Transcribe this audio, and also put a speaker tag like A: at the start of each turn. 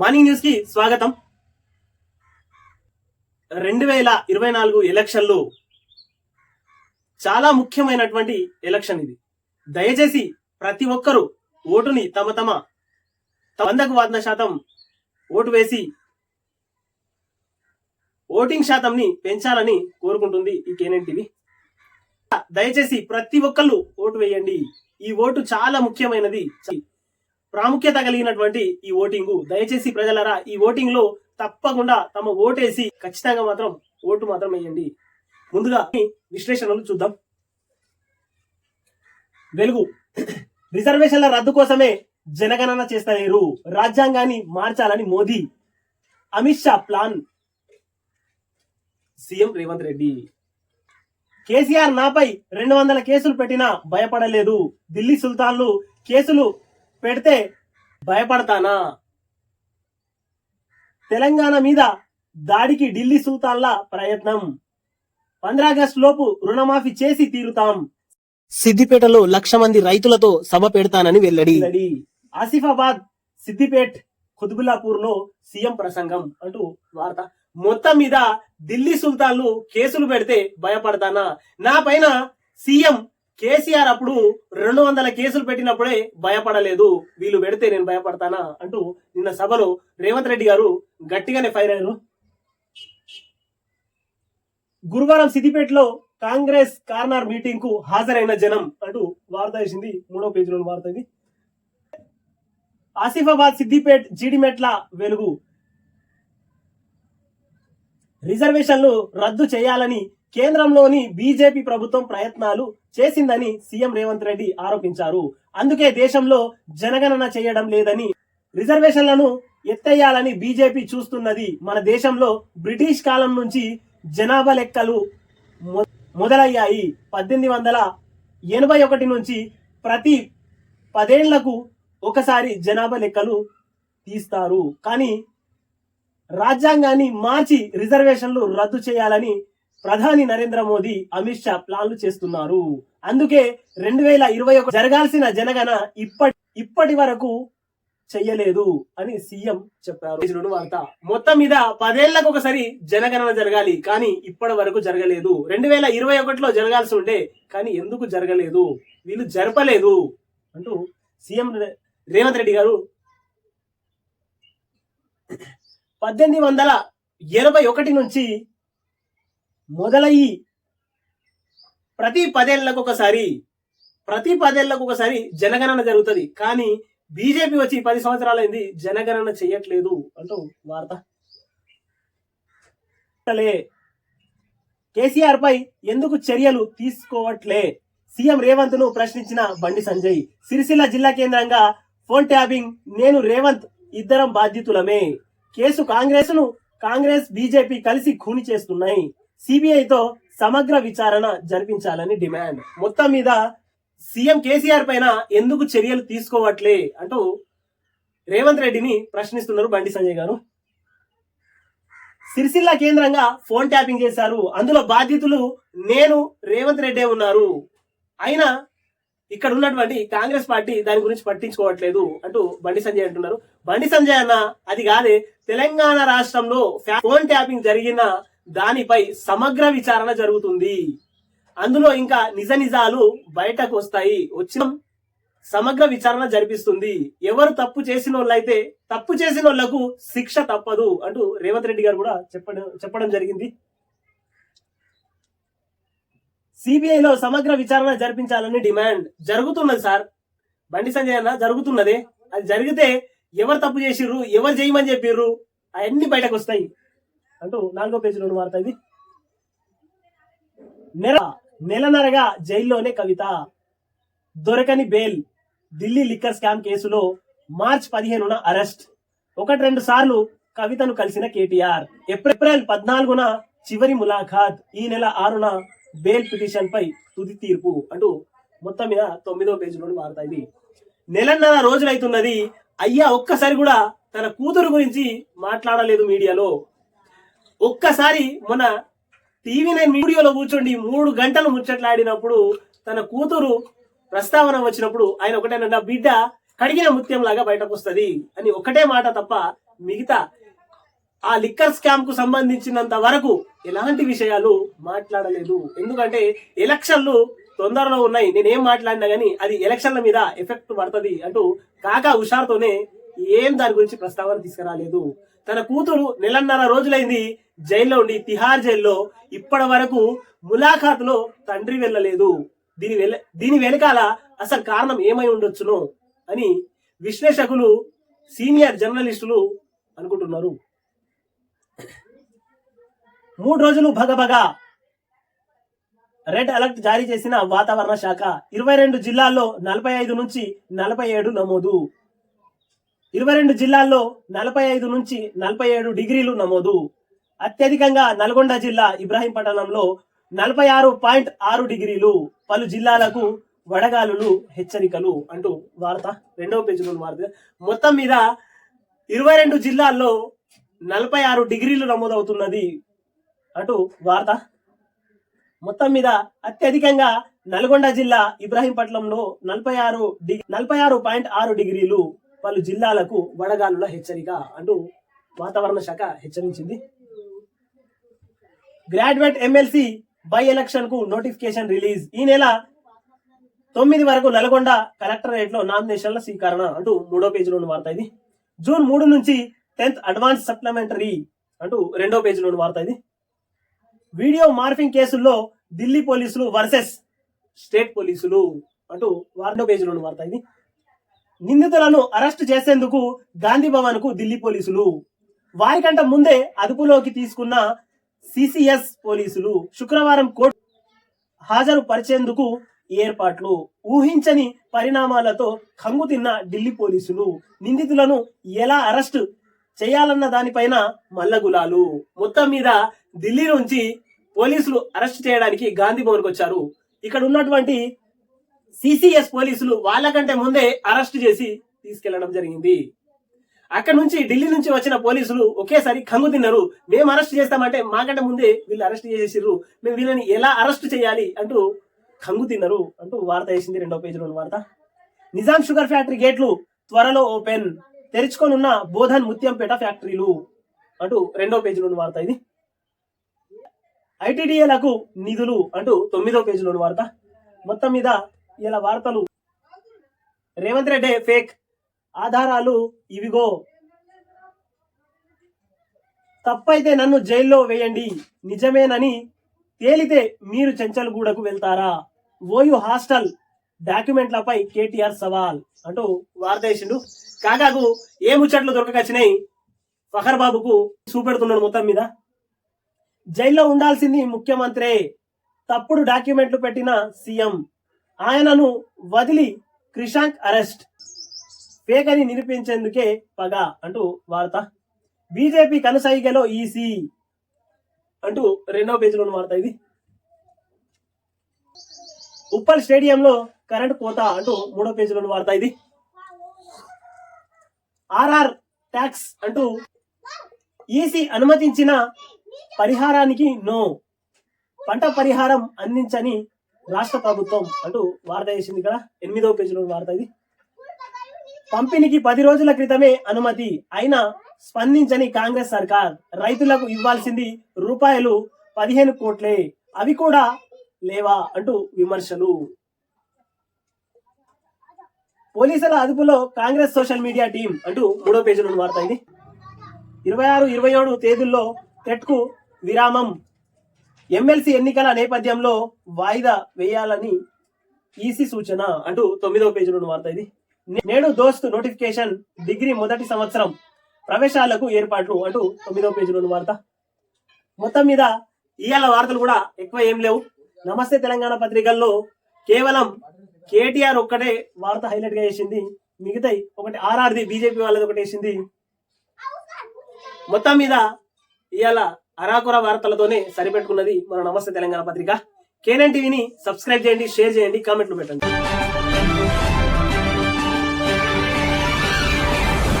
A: Morning న్యూస్కి స్వాగతం. రెండు వేల ఇరవై నాలుగు ఎలక్షన్లు చాలా ముఖ్యమైనటువంటి ఎలక్షన్ ఇది. దయచేసి ప్రతి ఒక్కరూ ఓటుని తమ తమ వందకు వంద శాతం ఓటు వేసి ఓటింగ్ శాతంని పెంచాలని కోరుకుంటుంది ఈ కేనెన్ టీవీ. దయచేసి ప్రతి ఒక్కళ్ళు ఓటు వేయండి. ఈ ఓటు చాలా ముఖ్యమైనది. ప్రాముఖ్యత కలిగినటువంటి ఈ ఓటింగ్. దయచేసి ప్రజలరా ఈ ఓటింగ్లో తప్పకుండా తమ ఓటేసి ఖచ్చితంగా మాత్రం ఓటు మాత్రం వేయండి. ముందుగా విశ్లేషణలు చూద్దాం. వెలుగు. రిజర్వేషన్ల రద్దు కోసమే జనగణన చేస్తలేరు. రాజ్యాంగాన్ని మార్చాలని మోదీ. అమిత్ షా ప్లాన్. సీఎం రేవంత్ రెడ్డి. కేసీఆర్ నాపై రెండు వందల కేసులు పెట్టినా భయపడలేదు. ఢిల్లీ సుల్తాన్లు కేసులు పెడితే భయపడతానా? తెలంగాణ మీద దాడికి ఢిల్లీ సుల్తాన్ల ప్రయత్నం. పంద్రాగస్టు లోపు రుణమాఫీ చేసి తీరుతాం. సిద్దిపేటలో లక్ష మంది రైతులతో సభ పెడతానని వెల్లడి. ఆసిఫాబాద్ సిద్దిపేట్ కుతుబుల్లాపూర్లో సీఎం ప్రసంగం అంటూ వార్త. మొత్తం మీద ఢిల్లీ సుల్తాన్లు కేసులు పెడితే భయపడతానా? నా పైన సీఎం కేసీఆర్ అప్పుడు రెండు వందల కేసులు పెట్టినప్పుడే భయపడలేదు. వీళ్ళు పెడితే నేను భయపడతానా అంటూ నిన్న సభలో రేవంత్ రెడ్డి గారు గట్టిగానే ఫైర్ అయ్యారు. గురువారం సిద్దిపేటలో కాంగ్రెస్ కార్నర్ మీటింగ్కు హాజరైన జనం అంటూ వార్త వేసింది. మూడో పేజీలో వార్త ఇది. ఆసిఫాబాద్ సిద్దిపేట్ జీడిమెట్ల వెలుగు. రిజర్వేషన్లు రద్దు చేయాలని కేంద్రంలోని బీజేపీ ప్రభుత్వం ప్రయత్నాలు చేసిందని సీఎం రేవంత్ రెడ్డి ఆరోపించారు. అందుకే దేశంలో జనగణన చేయడం లేదని రిజర్వేషన్లను ఎత్తేయాలని బీజేపీ చూస్తున్నది. మన దేశంలో బ్రిటిష్ కాలం నుంచి జనాభా లెక్కలు మొ- మొదలయ్యాయి. పద్దెనిమిది వందల ఎనభై ఒకటి నుంచి ప్రతి పదేళ్ళకు ఒకసారి జనాభా లెక్కలు తీస్తారు. కానీ రాజ్యాంగాన్ని మార్చి రిజర్వేషన్లు రద్దు చేయాలని ప్రధాని నరేంద్ర మోదీ అమిత్ షా ప్లాన్లు చేస్తున్నారు. అందుకే రెండు వేల ఇరవై ఒకటి జరగాల్సిన జనగణ ఇప్పటి ఇప్పటి వరకు చెయ్యలేదు అని సీఎం చెప్పారు. వార్త. మొత్తం మీద పదేళ్ళకు ఒకసారి జనగణన జరగాలి కానీ ఇప్పటి వరకు జరగలేదు. రెండు వేల ఇరవై ఒకటిలో జరగాల్సి ఉండే కానీ ఎందుకు జరగలేదు? వీళ్ళు జరపలేదు అంటూ సీఎం రేవంత్ రెడ్డి గారు పద్దెనిమిది వందల ఎనభై ఒకటి నుంచి మొదలయ్యి ప్రతి పదేళ్ళకు ఒకసారి ప్రతి పదేళ్ళకు ఒకసారి జనగణన జరుగుతుంది. కానీ బీజేపీ వచ్చి పది సంవత్సరాలైంది జనగణన చేయట్లేదు అంటూ వార్త. కేసీఆర్ పై ఎందుకు చర్యలు తీసుకోవట్లే? సీఎం రేవంత్ను ప్రశ్నించిన బండి సంజయ్ సిరిసిల్ల జిల్లా కేంద్రంగా ఫోన్ ట్యాపింగ్ నేను రేవంత్ ఇద్దరం బాధ్యతులమే. కేసు కాంగ్రెస్ను కాంగ్రెస్ బీజేపీ కలిసి ఖూని చేస్తున్నాయి. సిబిఐతో సమగ్ర విచారణ జరిపించాలని డిమాండ్. మొత్తం మీద సీఎం కేసీఆర్ పైన ఎందుకు చర్యలు తీసుకోవట్లే అంటూ రేవంత్ రెడ్డిని ప్రశ్నిస్తున్నారు బండి సంజయ్ గారు. సిరిసిల్ల కేంద్రంగా ఫోన్ ట్యాపింగ్ చేశారు. అందులో బాధ్యతలు నేను రేవంత్ రెడ్డే ఉన్నారు. అయినా ఇక్కడ ఉన్నటువంటి కాంగ్రెస్ పార్టీ దాని గురించి పట్టించుకోవట్లేదు అంటూ బండి సంజయ్ అంటున్నారు. బండి సంజయ్ అన్న అది కాదే తెలంగాణ రాష్ట్రంలో ఫోన్ ట్యాపింగ్ జరిగిన దానిపై సమగ్ర విచారణ జరుగుతుంది. అందులో ఇంకా నిజ నిజాలు బయటకు వస్తాయి. వచ్చిన సమగ్ర విచారణ జరిపిస్తుంది. ఎవరు తప్పు చేసిన వాళ్ళైతే తప్పు చేసిన వాళ్ళకు శిక్ష తప్పదు అంటూ రేవంత్ రెడ్డి గారు కూడా చెప్పడం చెప్పడం జరిగింది. సిబిఐలో సమగ్ర విచారణ జరిపించాలని డిమాండ్ జరుగుతున్నది సార్. బండి సంజయ్ అన్న జరుగుతున్నదే. అది జరిగితే ఎవరు తప్పు చేసిర్రు ఎవరు చేయమని చెప్పిర్రు అవన్నీ బయటకు వస్తాయి. అంటూ నాలుగో పేజీలో వార్త ఇది. నెల నెలన్నరగా జైల్లోనే కవిత. దొరకని బెయిల్ ఢిల్లీ లిక్కర్ స్కామ్ కేసులో మార్చ్ పదిహేనున అరెస్ట్. ఒకటి రెండు సార్లు కవితను కలిసిన కేటీఆర్. ఏప్రిల్ పద్నాలుగున చివరి ములాఖాత్ ఈ నెల ఆరున బెయిల్ పిటిషన్ పై తుది తీర్పు అంటూ మొత్తం మీద తొమ్మిదో పేజీలో వార్త ఇది. నెలన్నర రోజులైతున్నది అయ్యా ఒక్కసారి కూడా తన కూతురు గురించి మాట్లాడలేదు మీడియాలో. ఒక్కసారి మన టీవీ నైన్ వీడియోలో కూర్చోండి మూడు గంటలు ముచ్చట్లాడినప్పుడు తన కూతురు ప్రస్తావన వచ్చినప్పుడు ఆయన ఒకటేనంట బిడ్డ కడిగిన ముత్యం లాగా బయటకు వస్తుంది అని ఒకటే మాట తప్ప మిగతా ఆ లిక్కర్ స్కామ్కు సంబంధించినంత వరకు ఎలాంటి విషయాలు మాట్లాడలేదు. ఎందుకంటే ఎలక్షన్లు తొందరలో ఉన్నాయి. నేనేం మాట్లాడినా గానీ అది ఎలక్షన్ల మీద ఎఫెక్ట్ పడుతుంది అంటూ కాకా హుషారుతోనే ఏం దాని గురించి ప్రస్తావన తీసుకురాలేదు. తన కూతురు నెలన్నర రోజులైంది జైల్లో ఉండి తిహార్ జైల్లో. ఇప్పటి వరకు ములాఖాతులో తండ్రి వెళ్ళలేదు. దీని వెల దీని వెనకాల అసలు కారణం ఏమై ఉండొచ్చును అని విశ్లేషకులు సీనియర్ జర్నలిస్టులు అనుకుంటున్నారు. మూడు రోజులు భగభగా రెడ్ అలర్ట్ జారీ చేసిన వాతావరణ శాఖ ఇరవై రెండు జిల్లాల్లో నలభై ఐదు నుంచి నలభై ఏడు నమోదు. ఇరవై రెండు జిల్లాల్లో నలభై ఐదు నుంచి నలభై ఏడు డిగ్రీలు నమోదు. అత్యధికంగా నల్గొండ జిల్లా ఇబ్రాహీంపట్నంలో నలభై ఆరు పాయింట్ ఆరు డిగ్రీలు పలు జిల్లాలకు వడగాలులు హెచ్చరికలు అంటూ వార్త రెండవ పేజీలో వార్త మొత్తం మీద ఇరవై రెండు జిల్లాల్లో నలభై ఆరు డిగ్రీలు నమోదవుతున్నది అంటూ వార్త. మొత్తం మీద అత్యధికంగా నల్గొండ జిల్లా ఇబ్రాహీంపట్నంలో నలభై ఆరు డిగ్రీ నలభై ఆరు పాయింట్ ఆరు డిగ్రీలు పలు జిల్లాలకు వడగాలుల హెచ్చరిక అంటూ వాతావరణ శాఖ హెచ్చరించింది. గ్రాడ్యుయేట్ ఎమ్మెల్సీ బై ఎలక్షన్కు నోటిఫికేషన్ రిలీజ్. ఈ నెల తొమ్మిది వరకు నల్గొండ కలెక్టరేట్లో నామినేషన్ల స్వీకరణ అంటూ మూడో పేజీలోని వార్త ఇది. జూన్ మూడు నుంచి టెన్త్ అడ్వాన్స్ సప్లిమెంటరీ అంటూ రెండో పేజీలోని వార్త ఇది. వీడియో మార్ఫింగ్ కేసుల్లో ఢిల్లీ పోలీసులు వర్సెస్ స్టేట్ పోలీసులు అంటూ వార్డో పేజీలోని వార్త ఇది. నిందితులను అరెస్ట్ చేసేందుకు గాంధీ భవన్కు ఢిల్లీ పోలీసులు. వారికంట ముందే అదుపులోకి తీసుకున్న సిసిఎస్ పోలీసులు శుక్రవారం కోర్టు హాజరు పరిచేందుకు ఏర్పాట్లు. ఊహించని పరిణామాలతో కంగుతిన్న ఢిల్లీ పోలీసులు నిందితులను ఎలా అరెస్ట్ చేయాలన్న దానిపైన మల్లగులాలు. మొత్తం మీద ఢిల్లీ నుంచి పోలీసులు అరెస్ట్ చేయడానికి గాంధీ భవన్కి వచ్చారు. ఇక్కడ ఉన్నటువంటి సిసిఎస్ పోలీసులు వాళ్ళకంటే ముందే అరెస్ట్ చేసి తీసుకెళ్ళడం జరిగింది. అక్కడ నుంచి ఢిల్లీ నుంచి వచ్చిన పోలీసులు ఒకేసారి కంగు తిన్నారు. మేము అరెస్ట్ చేస్తామంటే మాకంటే ముందే వీళ్ళు అరెస్ట్ చేసేసారు మేము వీళ్ళని ఎలా అరెస్ట్ చేయాలి? అంటూ కంగు తిన్నారు అంటూ వార్త వేసింది రెండో పేజీలో వార్త. నిజాం షుగర్ ఫ్యాక్టరీ గేట్లు త్వరలో ఓపెన్. తెరుచుకొనున్న బోధన్ ముత్యంపేట ఫ్యాక్టరీలు అంటూ రెండో పేజీలోని వార్త ఇది. ఐటీడీఏలకు నిధులు అంటూ తొమ్మిదో పేజీలోని వార్త. మొత్తం మీద ఇలా వార్తలు. రేవంత్ రెడ్డి ఫేక్ ఆధారాలు ఇవిగో. తప్పైతే నన్ను జైల్లో వేయండి. నిజమేనని తేలితే మీరు చెంచల్గూడకు వెళ్తారా? ఓయు హాస్టల్ డాక్యుమెంట్లపై కేటీఆర్ సవాల్ అంటూ వార్త వేసిండు. కాకాకు ఏ ముచ్చట్లు దొరకకొచ్చినాయి ఫఖర్ బాబుకు చూపెడుతున్నాడు మొత్తం మీద. జైల్లో ఉండాల్సింది ముఖ్యమంత్రే. తప్పుడు డాక్యుమెంట్లు పెట్టిన సీఎం. ఆయనను వదిలి క్రిషాంక్ అరెస్ట్. ఫేక్ అని నిరూపించేందుకే పగ అంటూ వార్త. బీజేపీ కనసైగలో ఈసీ అంటూ రెండవ పేజీలో ఉన్న వార్త ఇది. ఉప్పల్ స్టేడియంలో కరెంట్ కోత అంటూ మూడో పేజీలో ఉన్న వార్త ఇది. ఆర్ఆర్ ట్యాక్స్ అంటూ ఈసీ అనుమతించిన పరిహారానికి నో. పంట పరిహారం అందించని రాష్ట్ర ప్రభుత్వం అంటూ వార్త వేసింది ఇక్కడ ఎనిమిదవ పేజీలో వార్త ఇది. పంపిణీకి పది రోజుల క్రితమే అనుమతి అయినా స్పందించని కాంగ్రెస్ సర్కార్ రైతులకు ఇవ్వాల్సింది రూపాయలు పదిహేను కోట్లే. అవి కూడా లేవా అంటూ విమర్శలు. పోలీసుల అదుపులో కాంగ్రెస్ సోషల్ మీడియా టీం అంటూ మూడో పేజీలో వార్త ఇది. ఇరవై ఆరు ఇరవై ఏడు తేదీల్లో టెట్కు విరామం ఎమ్మెల్సీ ఎన్నికల నేపథ్యంలో వాయిదా వేయాలని ఈసీ సూచన అంటూ తొమ్మిదవ పేజీలో వార్త ఇది. నేడు దోస్త్ నోటిఫికేషన్ డిగ్రీ మొదటి సంవత్సరం ప్రవేశాలకు ఏర్పాట్లు అంటూ తొమ్మిదవ పేజీలో వార్త. మొత్తం మీద ఇవాళ వార్తలు కూడా ఎక్కువ ఏం లేవు. నమస్తే తెలంగాణ పత్రికల్లో కేవలం కేటీఆర్ ఒక్కటే వార్త హైలైట్గా వేసింది మిగతాయి ఒకటి ఆర్ఆర్ది బీజేపీ వాళ్ళది ఒకటి వేసింది. మొత్తం మీద ఇవాళ అరాకుర వార్తలతోనే సరిపెట్టుకున్నది మన నమస్తే తెలంగాణ పత్రిక. కేనన్ టీవీని సబ్స్క్రైబ్ చేయండి షేర్ చేయండి కామెంట్లు పెట్టండి.